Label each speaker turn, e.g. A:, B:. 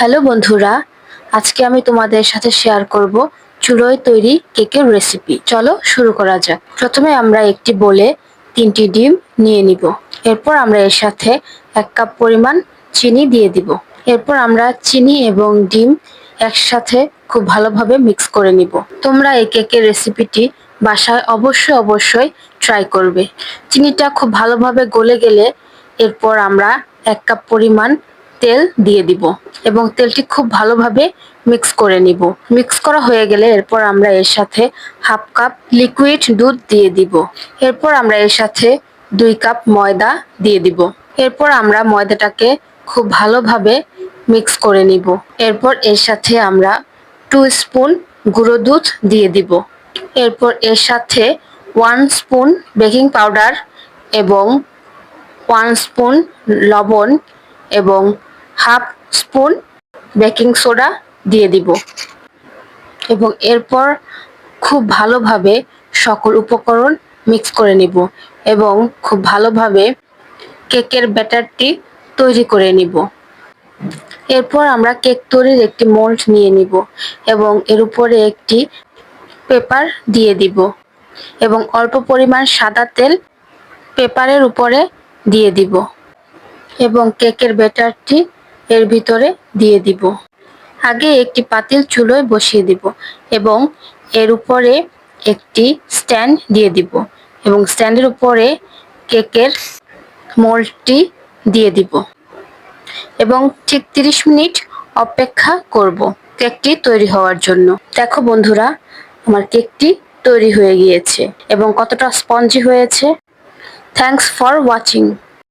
A: Hello বন্ধুরা, আজকে আমি তোমাদের সাথে শেয়ার করব চুলোয় তৈরি কেকের রেসিপি চলো শুরু করা যাক। প্রথমে আমরা একটি বলে তিনটি ডিম নিয়ে নিব। এরপর আমরা এর সাথে এক কাপ পরিমাণ চিনি দিয়ে দিব। এরপর আমরা চিনি এবং ডিম একসাথে খুব ভালোভাবে মিক্স করে নিব। তোমরা এই কেকের রেসিপিটি বাসায় অবশ্যই অবশ্যই ট্রাই করবে। চিনিটা খুব ভালোভাবে গলে গেলে এরপর আমরা এক কাপ পরিমাণ তেল দিয়ে দিব এবং তেলটি খুব ভালোভাবে মিক্স করে নিব। মিক্স করা হয়ে গেলে এরপর আমরা এর সাথে হাফ কাপ লিকুইড দুধ দিয়ে দিব। এরপর আমরা এর সাথে দুই কাপ ময়দা দিয়ে দিব। এরপর আমরা ময়দাটাকে খুব ভালোভাবে মিক্স করে নিব। এরপর এর সাথে আমরা টু স্পুন গুঁড়ো দুধ দিয়ে দিব। এরপর এর সাথে ওয়ান স্পুন বেকিং পাউডার এবং ওয়ান স্পুন লবণ এবং হাফ স্পুন বেকিং সোডা দিয়ে দিব। এবং এরপর খুব ভালোভাবে সকল উপকরণ মিক্স করে নিব এবং খুব ভালোভাবে কেকের ব্যাটারটি তৈরি করে নিব। এরপর আমরা কেক তৈরির একটি মোল্ড নিয়ে নিব এবং এর উপরে একটি পেপার দিয়ে দিব এবং অল্প পরিমাণ সাদা তেল পেপারের উপরে দিয়ে দিব এবং কেকের ব্যাটারটি এর ভিতরে দিয়ে দিব। আগে একটি পাতিল চুলোয় বসিয়ে দিব এবং এর উপরে একটি স্ট্যান্ড দিয়ে দিব এবং স্ট্যান্ডের উপরে কেকের মোল্ডটি দিয়ে দিব এবং ঠিক তিরিশ মিনিট অপেক্ষা করব কেকটি তৈরি হওয়ার জন্য। দেখো বন্ধুরা, আমার কেকটি তৈরি হয়ে গিয়েছে এবং কতটা স্পঞ্জি হয়েছে। Thanks for watching